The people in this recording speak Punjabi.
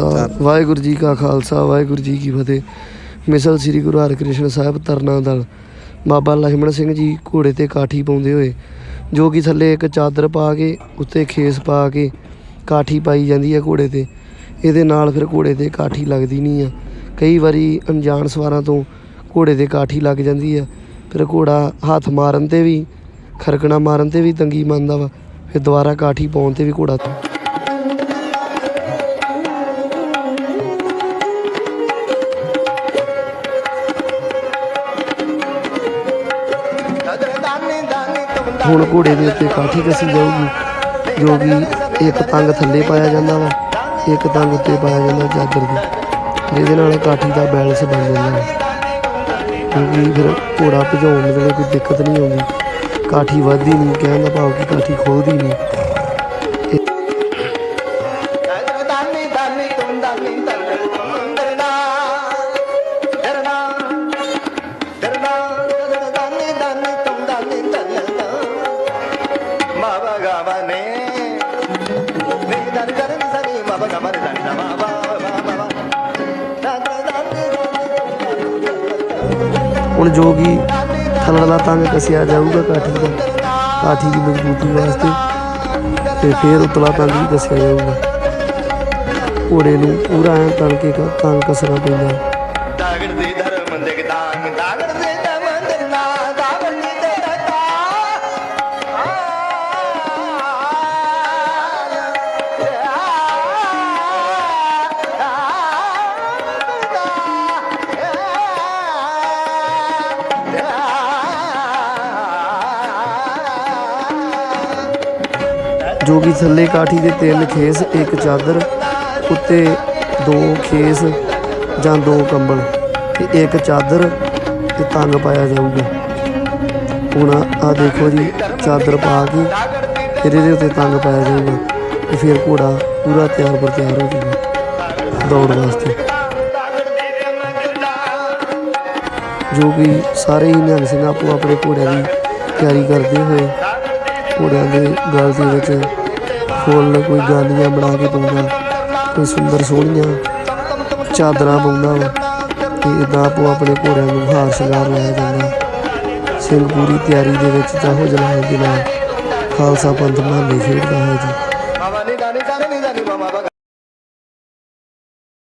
ਖਾਲਸਾ ਵਾਹਿਗੁਰੂ ਜੀ ਕਾ ਖਾਲਸਾ ਵਾਹਿਗੁਰੂ ਜੀ ਕੀ ਫਤਿਹ। ਮਿਸਲ ਸ੍ਰੀ ਗੁਰੂ ਹਰਿਕ੍ਰਿਸ਼ਨ ਸਾਹਿਬ ਤਰਨਾ ਦਲ ਬਾਬਾ ਲਖਮਣ ਸਿੰਘ ਜੀ ਘੋੜੇ ਤੇ ਕਾਠੀ ਪਾਉਂਦੇ ਹੋਏ ਜੋ ਕਿ ਥੱਲੇ ਇੱਕ ਚਾਦਰ ਪਾ ਕੇ ਉੱਤੇ ਖੇਸ ਪਾ ਕੇ ਕਾਠੀ ਪਾਈ ਜਾਂਦੀ ਹੈ ਘੋੜੇ ਤੇ। ਇਹਦੇ ਨਾਲ ਫਿਰ ਘੋੜੇ ਤੇ ਕਾਠੀ ਲੱਗਦੀ ਨਹੀਂ ਆ। ਕਈ ਵਾਰੀ ਅਣਜਾਣ ਸਵਾਰਾਂ ਤੋਂ ਘੋੜੇ ਤੇ ਕਾਠੀ ਲੱਗ ਜਾਂਦੀ ਆ। ਫਿਰ ਘੋੜਾ ਹੱਥ ਮਾਰਨ ਤੇ ਵੀ ਖਰਕਣਾ ਮਾਰਨ ਤੇ ਵੀ ਤੰਗੀ ਮੰਨਦਾ ਵਾ। ਫਿਰ ਦੁਬਾਰਾ ਕਾਠੀ ਪਾਉਣ ਤੇ ਵੀ ਘੋੜਾ ਹੁਣ ਘੋੜੇ ਦੇ ਉੱਤੇ ਕਾਠੀ ਕੱਸੀ ਜਾਊਗੀ, ਜੋ ਕਿ ਇੱਕ ਤੰਗ ਥੱਲੇ ਪਾਇਆ ਜਾਂਦਾ ਵਾ, ਇੱਕ ਤੰਗ ਉੱਤੇ ਪਾਇਆ ਜਾਂਦਾ ਚਾਦਰ ਦੀ। ਜਿਹਦੇ ਨਾਲ ਕਾਠੀ ਦਾ ਬੈਲੈਂਸ ਬਣ ਜਾਂਦਾ ਹੈ ਕਿਉਂਕਿ ਫਿਰ ਘੋੜਾ ਭਜਾਉਣ ਵੇਲੇ ਕੋਈ ਦਿੱਕਤ ਨਹੀਂ ਆਉਂਦੀ। ਕਾਠੀ ਵੱਧਦੀ ਨਹੀਂ, ਕਹਿਣ ਦਾ ਭਾਵ ਕਿ ਕਾਠੀ ਖੋਲਦੀ ਨਹੀਂ। ਹੁਣ ਜੋ ਕਿ ਥੱਲੜਾ ਤੰਗ ਕੱਸਿਆ ਜਾਊਗਾ, ਕਾਠੀ ਦਾ ਕਾਠੀ ਦੀ ਮਜ਼ਬੂਤੀ ਵਾਸਤੇ ਤੇ ਫਿਰ ਉਤਲਾ ਤੰਗ ਵੀ ਕੱਸਿਆ ਜਾਊਗਾ। ਘੋੜੇ ਨੂੰ ਪੂਰਾ ਐਂ ਤਣ ਕੇ ਤੰਗ ਕੱਸਣਾ ਪੈਂਦਾ। ਦਾਗੜ ਦੇ ਧਰਮ ਦੇ ਦਾਨ ਦਾਗੜ ਦੇ ਜੋ ਕਿ ਥੱਲੇ ਕਾਠੀ ਦੇ ਤਿੰਨ ਖੇਸ, ਇੱਕ ਚਾਦਰ ਉੱਤੇ ਦੋ ਖੇਸ ਜਾਂ ਦੋ ਕੰਬਲ ਤੇ ਇੱਕ ਚਾਦਰ ਤੇ ਤੰਗ ਪਾਇਆ ਜਾਊਗਾ। ਹੁਣ ਆ ਦੇਖੋ ਜੀ, ਚਾਦਰ ਪਾ ਕੇ ਫਿਰ ਇਹਦੇ ਉੱਤੇ ਤੰਗ ਪਾਇਆ ਜਾਊਗਾ ਤੇ ਫਿਰ ਘੋੜਾ ਪੂਰਾ ਤਿਆਰ ਪਰ ਤਿਆਰ ਹੋ ਜਾਊਗਾ ਦੌੜ ਵਾਸਤੇ। ਜੋ ਕਿ ਸਾਰੇ ਹੀ ਨਿਹੰਗ ਸਿੰਘ ਆਪੋ ਆਪਣੇ ਘੋੜਿਆਂ ਦੀ ਤਿਆਰੀ ਕਰਦੇ ਹੋਏ ਘੋੜਿਆਂ ਦੇ ਗਲ ਦੇ ਵਿੱਚ ਫੁੱਲ ਕੋਈ ਗਾਲੀਆਂ ਬਣਾ ਕੇ ਪਾਉਂਦਾ, ਕੋਈ ਸੁੰਦਰ ਸੋਹਣੀਆਂ ਚਾਦਰਾਂ ਪਾਉਂਦਾ ਵਾ, ਤੇ ਇਦਾਂ ਆਪੋ ਆਪਣੇ ਘੋੜਿਆਂ ਨੂੰ ਹਾਰ ਸ਼ਿੰਗਾਰ ਲਾਇਆ ਜਾਂਦਾ। ਸਿੰਘ ਪੂਰੀ ਤਿਆਰੀ ਦੇ ਵਿੱਚ ਚਾਹੋ ਜਲਾਲ ਦੇ ਨਾਲ ਖਾਲਸਾ ਪੰਥ ਮਹਾਨੇ ਖੇਡਦਾ ਹੈ ਜੀ।